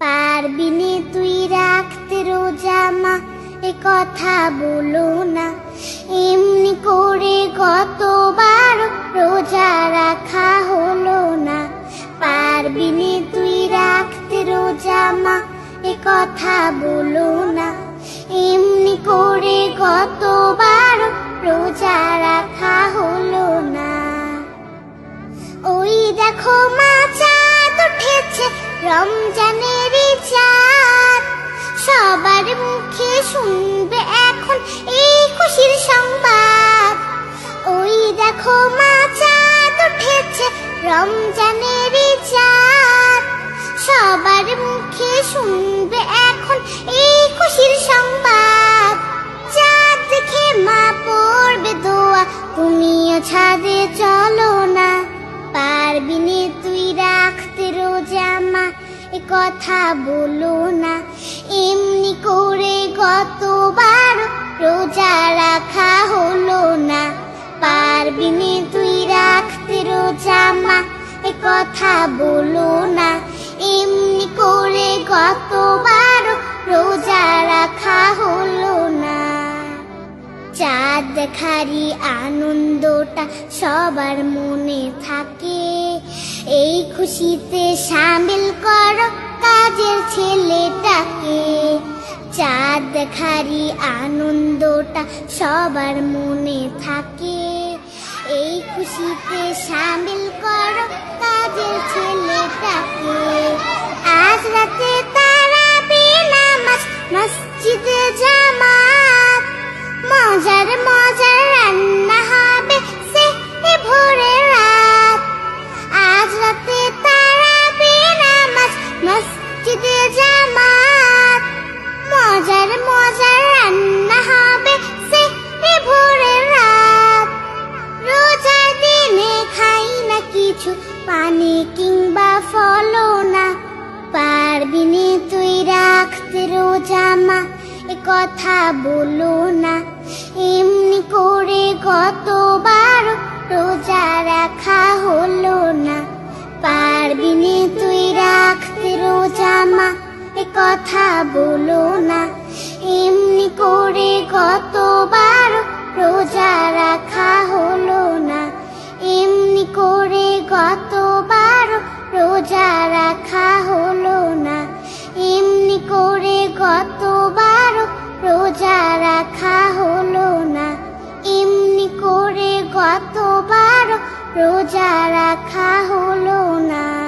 পারবি নে তুই রাখতে রোজা মা, এ কথা বলো না। এমনি করে কতবার রোজা রাখা হলো না। পারবি নে তুই রাখতে রোজা মা, এ কথা বলো না। এমনি করে কতবার রোজা রাখা হলো না। ওই দেখো মা, চাঁদ উঠেছে রমজানের শুনবে এখন এই খুশির সংবাদ। ওই দেখো মা চাঁদ উঠেছে, রমজানের চাঁদ সবার মুখে শুনবে কথা বলো না। এমনি করে কতবার রোজা রাখা হলো না। পারবি নে তুই রাখতে রোজা মা, এ কথা বলো না। এমনি করে কতবার রোজা রাখা হলো না। চাঁদ দেখারই আনন্দটা সবার মনে থাকে। এই খুশিতে সামিল করো ছেলেটাকে চাঁদ খারি আনন্দটা সবার মনে থাকে। এই খুশিতে সামিল করো কাজের ছেলেটাকে। কথা বলো না। এমনি করে কতবার রোজা রাখা হলো না। পারবি তুই রাখতে রোজা মা, এ কথা বলো রোজা রাখা হলো না। এমনি করে গতবার রোজা রাখা হলো না।